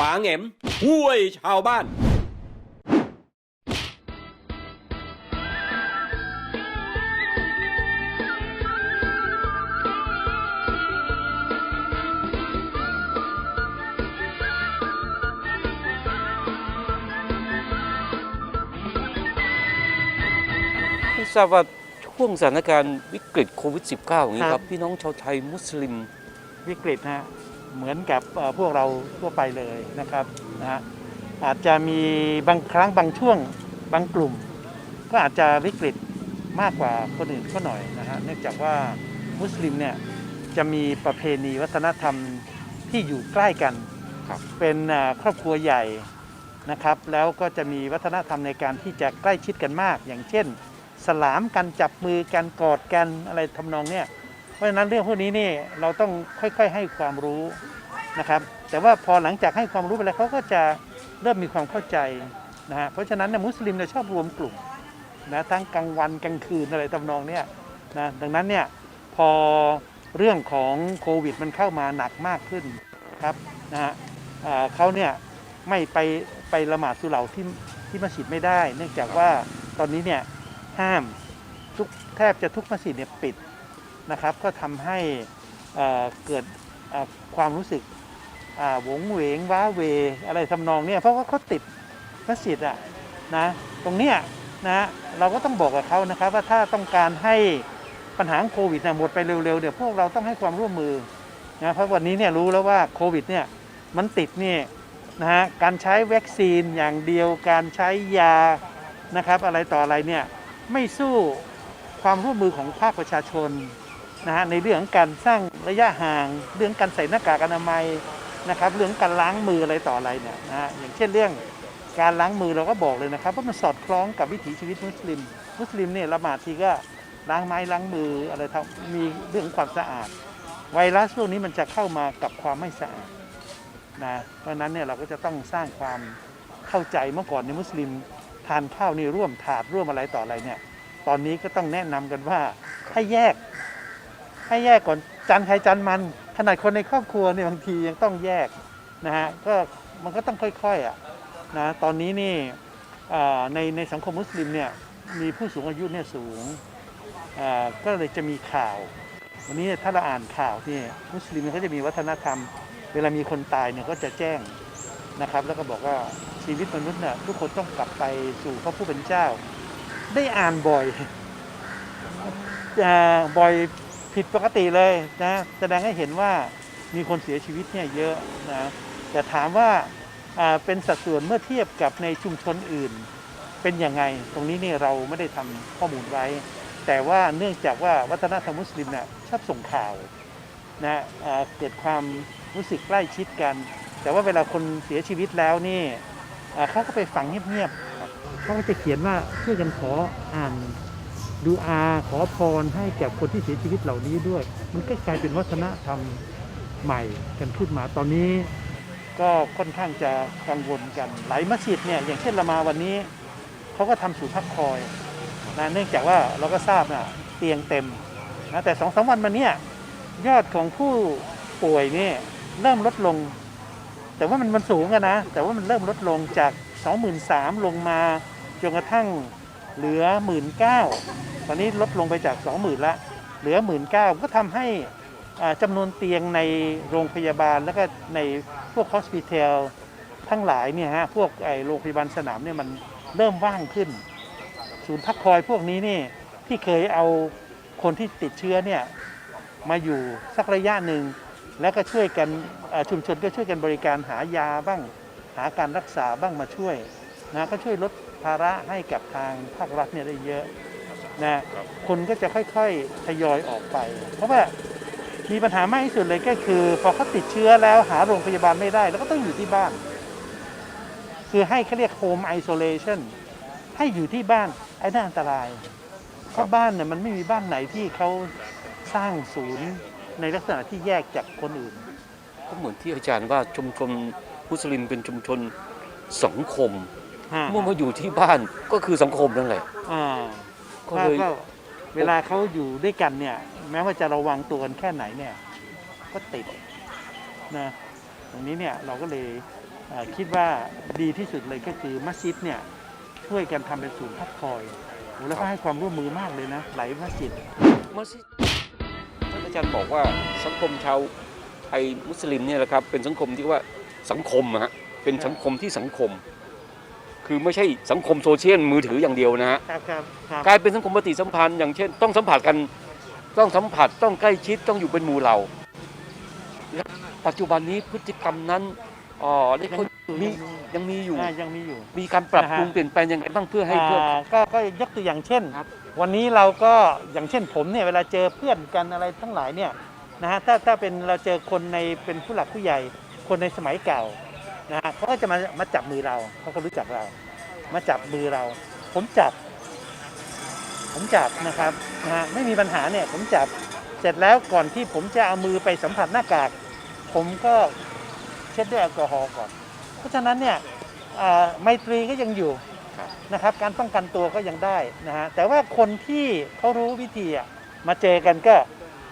ปางแหมห้วยชาวบ้านไม่ทราบว่าช่วงสถานการณ์วิกฤตโควิด -19 อย่างนี้คครัรับบพี่น้องชาวไทยมุสลิมวิกฤตนะฮะ เหมือนกับเอ่อพวกเราทั่วไปเลยนะครับนะฮะอาจจะมีบางครั้งบางช่วงบางกลุ่ม ก็อาจจะวิกฤตมากกว่าคนอื่นก็หน่อยนะฮะเนื่องจากว่ามุสลิมเนี่ยจะมีประเพณีวัฒนธรรมที่อยู่ใกล้กันครับเป็นอ่าครอบครัวใหญ่นะครับ แล้วก็จะมีวัฒนธรรมในการที่จะใกล้ชิดกันมาก อย่างเช่น สลามกันจับมือกันกอดกันอะไรทำนองเนี้ยเพ ราะฉะนั้นเรื่องพวกนี้นี่เราต้องค่อยๆให้ความรู้นะครับ แต่ว่าพอหลังจากให้ความรู้ไปแล้วเขาก็จะเริ่มมีความเข้าใจนะฮะเพราะฉะนั้นเนี่ยมุสลิมเนี่ยชอบรวมกลุ่มนะทั้งกลางวันกลางคืนอะไรทำนองเนี้ยนะดังนั้นเนี่ยพอเรื่องของโควิดมันเข้ามาหนักมากขึ้นครับนะฮะเขาเนี่ยไม่ไปไปละหมาดสุเหร่าที่ที่มัสยิดไม่ได้ เนื่องจากว่าตอนนี้เนี่ยห้ามทุกแทบจะทุกมัสยิดเนี่ยปิด นะครับ ก็ทำให้เกิดความรู้สึกหวงเหวงว้าเวอะไรทำนองเนี่ยเพราะว่าเขาติดมัสยิดอะนะตรงเนี้ยนะเราก็ต้องบอกกับเขานะครับ ว่าถ้าต้องการให้ปัญหาโควิดนะหมดไปเร็วๆเดี๋ยวพวกเราต้องให้ความร่วมมือนะเพราะวันนี้เนี่ยรู้แล้วว่าโควิดเนี่ยมันติดเนี่ยนะฮะการใช้วัคซีนอย่างเดียวการใช้ยานะครับ อะไรต่ออะไรเนี่ยไม่สู้ความร่วมมือของภาคประชาชน นะฮะในเรื่องการสร้างระยะห่าง เรื่องการใส่หน้ากากอนามัยนะครับ เรื่องการล้างมืออะไรต่ออะไรเนี่ยนะฮะอย่างเช่นเรื่องการล้างมือเราก็บอกเลยนะครับว่ามันสอดคล้องกับวิถีชีวิตมุสลิม มุสลิมเนี่ยละหมาดทีก็ล้างไม้ล้างมืออะไรทำมีเรื่องความสะอาด ไวรัสพวกนี้มันจะเข้ามากับความไม่สะอาดนะเพราะนั้นเนี่ยเราก็จะต้องสร้างความเข้าใจเมื่อก่อนในมุสลิมทานข้าวนี่ร่วมถาดร่วมอะไรต่ออะไรเนี่ยตอนนี้ก็ต้องแนะนำกันว่าให้แยก ให้แยกก่อนจานใครจานมัน ขนาดคนในครอบครัวเนี่ยบางทียังต้องแยกนะฮะก็มันก็ต้องค่อยๆอะนะตอนนี้นี่ในในสังคมมุสลิมเนี่ยมีผู้สูงอายุเนี่ยสูงอ่าก็เลยจะมีข่าว วันนี้ถ้าเราอ่านข่าวนี่มุสลิมเขาจะมีวัฒนธรรม เวลามีคนตายเนี่ยก็จะแจ้งนะครับ แล้วก็บอกว่าชีวิตมนุษย์เนี่ยทุกคนต้องกลับไปสู่พระผู้เป็นเจ้า ได้อ่านบ่อยอบ่อย ผิดปกติเลยนะแสดงให้เห็นว่ามีคนเสียชีวิตเนี่ยเยอะนะแต่ถามว่าเป็นสัดส่วนเมื่อเทียบกับในชุมชนอื่นเป็นยังไง ตรงนี้เนี่ยเราไม่ได้ทำข้อมูลไว้ แต่ว่าเนื่องจากว่าวัฒนธรรมมุสลิมเนี่ยชอบส่งข่าวนะเกิดความรู้สึกใกล้ชิดกัน แต่ว่าเวลาคนเสียชีวิตแล้วนี่เขาก็ไปฝังเงียบๆเขาก็จะเขียนว่าช่วยกันขออ่าน ดูอาขอพรให้แก่คนที่เสียชีวิตเหล่านี้ด้วย มันก็กลายเป็นวัฒนธรรมใหม่กันขึ้นมาตอนนี้ ก็ค่อนข้างจะกังวลกันหลายมัสยิดเนี่ยอย่างเช่นเรามาวันนี้เขาก็ทำศูนย์พักคอยนะเนื่องจากว่าเราก็ทราบนะเตียงเต็มนะแต่สองสามวันมาเนี่ยยอดของผู้ป่วยเนี่ยเริ่มลดลง แต่ว่ามันมันสูงอะนะ แต่ว่ามันเริ่มลดลงจาก 23,000ลงมาจนกระทั่งเหลือ 19,000 ตอนนี้ลดลงไปจาก 20,000ละเหลือ 19,000ก็ทำให้อ่าจำนวนเตียงในโรงพยาบาลแล้วก็ในพวก hospital ทั้งหลายเนี่ยฮะพวกไอโรงพยาบาลสนามเนี่ยมันเริ่มว่างขึ้น ศูนย์พักคอยพวกนี้นี่ที่เคยเอาคนที่ติดเชื้อเนี่ยมาอยู่สักระยะหนึ่ง แล้วก็ช่วยกันชุมชนก็ช่วยกันบริการหายาบ้าง หาการรักษาบ้างมาช่วยนะก็ช่วยลดภาระให้กับทางภาครัฐเนี่ยได้เยอะ นะคนก็จะค่อยๆทยอยออกไป เพราะว่ามีปัญหามากที่สุดเลยก็คือ พอเขาติดเชื้อแล้วหาโรงพยาบาลไม่ได้ แล้วก็ต้องอยู่ที่บ้าน คือให้เขาเรียก home isolation ให้อยู่ที่บ้านไอ้นั่นอันตรายเพราะบ้านเนี่ยมันไม่มีบ้านไหนที่เขาสร้างศูนย์ในลักษณะที่แยกจากคนอื่น ก็เหมือนที่อาจารย์ว่าชุมชนมุสลิมเป็นชุมชนสังคม เมื่อมาอยู่ที่บ้านก็คือสังคมนั่นแหละอ่า ก็ก็เลยก็เวลาเขาอยู่ด้วยกันเนี่ย แม้ว่าจะระวังตัวกันแค่ไหนเนี่ย ก็ติดนะตรงนี้เนี่ยเราก็เลยเอ่อคิดว่าดีที่สุดเลยก็คือมัสยิดเนี่ยช่วยกันทำเป็นศูนย์พักคอยโอ้แล้วก็ให้ความร่วมมือมากเลยนะหลายมัสยิดมัสยิดท่านอาจารย์บอกว่าสังคมชาวไทยมุสลิมเนี่ยแหละครับเป็นสังคมที่ว่าสังคมอะฮะเป็นสังคมที่สังคม คือไม่ใช่สังคมโซเชียลมือถืออย่างเดียวนะฮะครับครับครับกลายเป็นสังคมปฏิสัมพันธ์อย่างเช่น ต้องสัมผัสกันต้องสัมผัสต้องใกล้ชิดต้องอยู่เป็นหมู่เราและปัจจุบันนี้พฤติกรรมนั้นอ๋อได้คนมียังมีอยู่ อ่ายังมีอยู่ มีการปรับนะฮะปรุงเปลี่ยนแปลงยังไงบ้างเพื่อให้เพื่ออ่าก็ก็ยกตัวอย่างเช่น ครับ วันนี้เราก็อย่างเช่นผมเนี่ยเวลาเจอเพื่อนกันอะไรทั้งหลายเนี่ยนะฮะถ้าถ้าเป็นเราเจอคนในเป็นผู้หลักผู้ใหญ่คนในสมัยเก่า นะฮะเขาก็จะมามาจับมือเราเขาก็รู้จักเรา มาจับมือเรา ผมจับ ผมจับนะครับนะฮะไม่มีปัญหาเนี่ย ผมจับเสร็จแล้วก่อนที่ผมจะเอามือไปสัมผัสหน้ากาก ผมก็เช็ดด้วยแอลกอฮอล์ก่อน เพราะฉะนั้นเนี่ยอ่าไมตรีก็ยังอยู่ครับนะครับ การป้องกันตัวก็ยังได้นะฮะแต่ว่าคนที่เขารู้วิธีอะมาเจอกันก็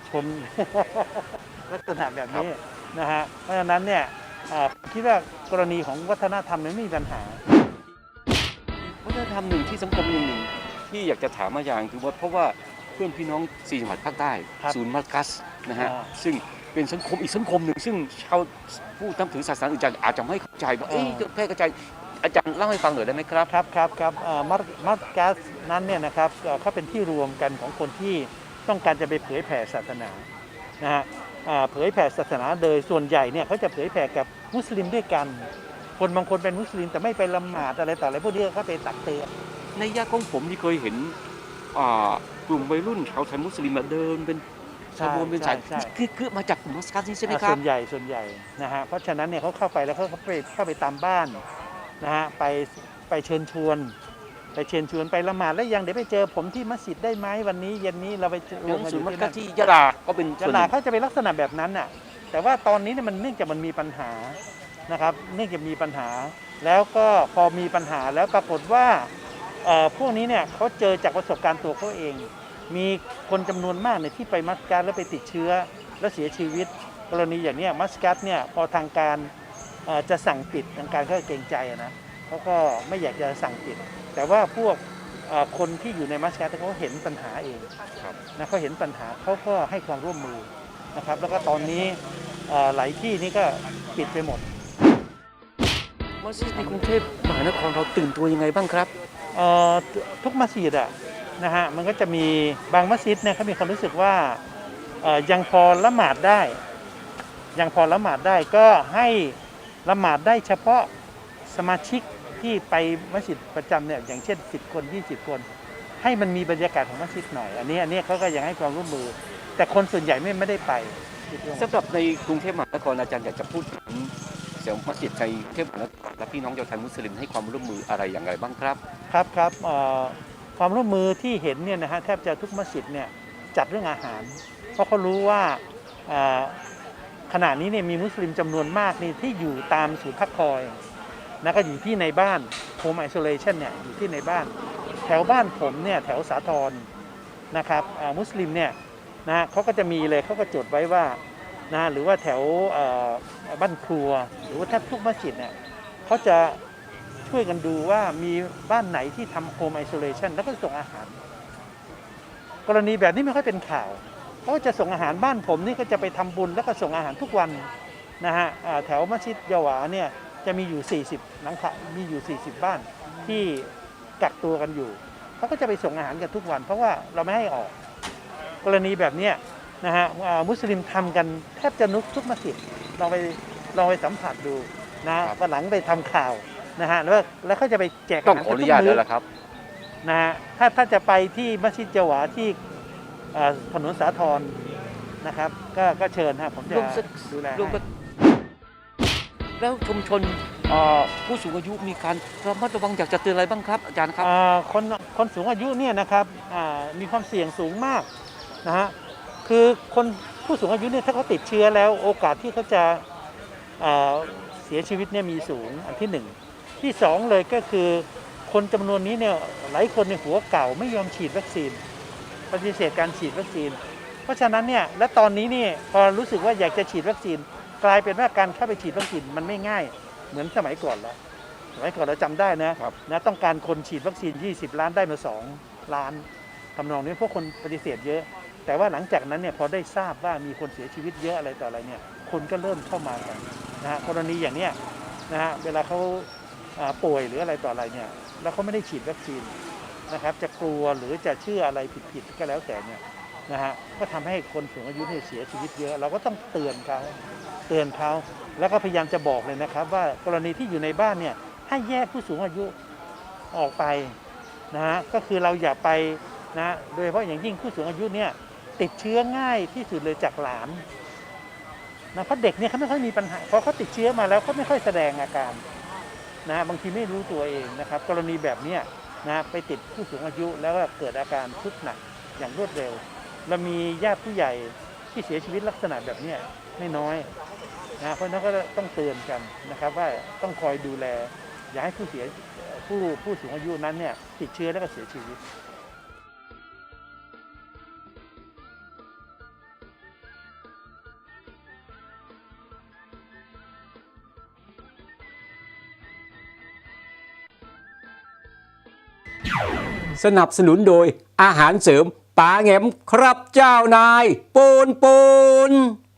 ชนลักษณะแบบนี้นะฮะเพราะฉะนั้นเนี่ยอ่า คิดว่ากรณีของวัฒนธรรมเนี่ยไม่มีปัญหา วัฒนธรรมหนึ่งที่สังคมหนึ่งหนึ่งที่อยากจะถามมาอย่างคือว่าเพราะว่าเพื่อนพี่น้องสี่จังหวัดภาคใต้ครับศูนย์มัสกัสนะฮะอ่าซึ่งเป็นสังคมอีกสังคมหนึ่งซึ่งชาวผู้นับถือศาสนาอื่นจะอาจจะไม่เข้าใจว่าเอ๊ะอ่าแพร่กระจายอาจารย์เล่าให้ฟังหน่อยได้ไหมครับครับครับครับเอ่อมัสมัสกัสนั้นเนี่ยนะครับเอ่อเขาเป็นที่รวมกันของคนที่ต้องการจะไปเผยแผ่ศาสนานะฮะอ่า เผยแผ่ศาสนาโดยส่วนใหญ่เนี่ยเขาจะเผยแผ่กับมุสลิมด้วยกัน คนบางคนเป็นมุสลิมแต่ไม่ไปละหมาดอะไรต่ออะไรพวกนี้เขาไปตักเตือนในยะของผมที่เคยเห็นอ่ากลุ่มวัยรุ่นชาวไทยมุสลิมมาเดินเป็นขบวนเป็นสายใช่ใช่คือคือมาจากกลุ่มมัสกัสนี่ใช่ไหมอ่าครัส่บวนใหญ่ส่วนใหญ่นะฮะเพราะฉะนั้นเนี่ยเขาเข้าไปแล้วเขาก็ไปเข้าไปตามบ้านนะฮะไปไปเชิญชวน ไปเชิญชวนไปละหมาดแล้วยังเดี๋ยวไปเจอผมที่มัสยิดได้ไหมวันนี้เย็นนี้เราไปรอวย่ามงกันอศูนยู่ย์มัสที่กันั่สนที่ยะลาก็เป็นยะส่วนหลานึ่งเขาจะเป็นลักษณะแบบนั้นน่ะแต่ว่าตอนนี้เนี่ยมันเนื่องจากมันมีปัญหานะครับเนื่องจากมีปัญหา แล้วก็พอมีปัญหาแล้วปรากฏว่าเอ่อพวกนี้เนี่ยเขาเจอจากประสบการณ์ตัวเขาเอง มีคนจำนวนมากเนี่ยที่ไปมัสกัสแล้วไปติดเชื้อ แล้วเสียชีวิต กรณีอย่างเนี้ยมัสกัสเนี่ยพอทางการเอ่อจะสั่งปิดทางการเขาก็เกรงใจอะนะ เขาก็ไม่อยากจะสั่งปิด แต่ว่าพวกเอ่อคนที่อยู่ในมัสกัสเขาเห็นปัญหาเองครับนะเขาเห็นปัญหาเขาก็ให้ความร่วมมือนะครับ แล้วก็ตอนนี้เอ่อหลายที่นี่ก็ปิดไปหมดมัสยิดในกรุงเทพมหานครเราตื่นตัวยังไงบ้างครับเอ่อทุกมัสยิดอะนะฮะมันก็จะมีบางมัสยิดเนี่ยเขามีความรู้สึกว่าเอ่อยังพอละหมาดได้ ยังพอละหมาดได้ก็ให้ละหมาดได้เฉพาะสมาชิก ที่ไปมัสยิดประจำเนี่ยอย่างเช่น 10 คน 20 คน ให้มันมีบรรยากาศของมัสยิดหน่อย อันนี้อันนี้เขาก็ยังให้ความร่วมมือ แต่คนส่วนใหญ่ไม่ไม่ได้ไปสำหรับในกรุงเทพมหานครอาจารย์อยากจะพูดถึงเสียงมัสยิดในกรุงเทพมหานครและพี่น้องชาวไทยมุสลิมให้ความร่วมมืออะไรอย่างไรบ้างครับ ครับครับเอ่อความร่วมมือที่เห็นเนี่ยนะฮะแทบจะทุกมัสยิดเนี่ยจัดเรื่องอาหาร เพราะเขารู้ว่าเอ่อขณะนี้เนี่ยมีมุสลิมจำนวนมากนี่ที่อยู่ตามศูนย์พักคอย นะก็อยู่ที่ในบ้านโฮมไอโซเลชันเนี่ยอยู่ที่ในบ้าน แถวบ้านผมเนี่ยแถวสาทรนะครับมุสลิมเนี่ยนะเขาก็จะมีเลยเขาก็จดไว้ว่านะหรือว่าแถวบ้านครัว หรือว่าแทบทุกมัสยิดเนี่ยเขาจะช่วยกันดูว่ามีบ้านไหนที่ทำโฮมไอโซเลชันแล้วก็ส่งอาหาร กรณีแบบนี้ไม่ค่อยเป็นข่าวเขาก็จะส่งอาหารบ้านผมนี่ก็จะไปทำบุญแล้วก็ส่งอาหารทุกวันนะฮะแถวมัสยิดยาวาเนี่ย จะมีอยู่ 40หลังคามีอยู่ 40 บ้านที่กักตัวกันอยู่เขาก็จะไปส่งอาหารกันทุกวัน เพราะว่าเราไม่ให้ออก กรณีแบบเนี้ยนะฮะอ่ามุสลิมทำกันแทบจะนุกทุกมัสยิดลองไปลองไปสัมผัสดูนะครับวันหลังไปทำข่าวนะฮะแล้วแล้วเขาจะไปแจกต้องขออนุญาตทุกแล้วมื้ล่ะครับนะฮะถ้าถ้าจะไปที่มัสยิดเจาวาที่เอ่อถนนสาทรนะครับ ก็ก็เชิญฮะผมจะร่วมสักดูแลร่วมให้กัน แล้วชุมชนผู้สูงอายุมีการระมัดระวังอยากจะเตือนอะไรบ้างครับอาจารย์ครับคนคนสูงอายุเนี่ยนะครับมีความเสี่ยงสูงมากนะฮะคือคนผู้สูงอายุเนี่ยถ้าเขาติดเชื้อแล้วโอกาสที่เขาจะอ่าเสียชีวิตเนี่ยมีสูงอันที่หนึ่งที่สองเลยก็คือคนจำนวนนี้เนี่ยหลายคนในหัวเก่าไม่ยอมฉีดวัคซีนปฏิเสธการฉีดวัคซีน เพราะฉะนั้นเนี่ยและตอนนี้นี่พอรู้สึกว่าอยากจะฉีดวัคซีน กลายเป็นว่าการเข้าไปฉีดวัคซีนมันไม่ง่าย เหมือนสมัยก่อนแล้วสมัยก่อนเราจำได้นะครับนะต้องการคนฉีดวัคซีน 20 ล้านได้มา 2 ล้านทำนองนี้พวกคนปฏิเสธเยอะ แต่ว่าหลังจากนั้นเนี่ยพอได้ทราบว่ามีคนเสียชีวิตเยอะอะไรต่ออะไรเนี่ยคนก็เริ่มเข้ามากันนะฮะกรณีอย่างเนี้ยนะฮะเวลาเขาป่วยหรืออะไรต่ออะไรเนี่ยแล้วเขาไม่ได้ฉีดวัคซีนนะครับจะกลัวหรือจะเชื่ออะไรผิดๆก็แล้วแต่เนี่ยนะฮะก็ทำให้คนสูงอายุเนี่ยเสียชีวิตเยอะ เราก็ต้องเตือนเขา ตือนเขาแล้วก็พยายามจะบอกเลยนะครับ ว่ากรณีที่อยู่ในบ้านเนี่ยให้แยกผู้สูงอายุออกไปนะฮะก็คือเราอย่าไปนะโดยเฉพาะอย่างยิ่งผู้สูงอายุเนี่ยติดเชื้อง่ายที่สุดเลยจากหลานนะเพราะเด็กเนี่ยเขาไม่ค่อยมีปัญหาพอเขาติดเชื้อมาแล้วเขาไม่ค่อยแสดงอาการนะบางทีไม่รู้ตัวเองนะครับ กรณีแบบเนี้ยนะไปติดผู้สูงอายุแล้วก็เกิดอาการทุกข์หนักอย่างรวดเร็วเรามีญาติผู้ใหญ่ที่เสียชีวิตลักษณะแบบเนี้ยไม่น้อย นะเพราะนั้นก็ต้องเตือนกันนะครับว่าต้องคอยดูแล อย่าให้ผู้เสียผู้ผู้สูงอายุนั้นเนี่ยติดเชื้อแล้วก็เสียชีวิตสนับสนุนโดยอาหารเสริมปลาแงมครับเจ้านายปูนปูน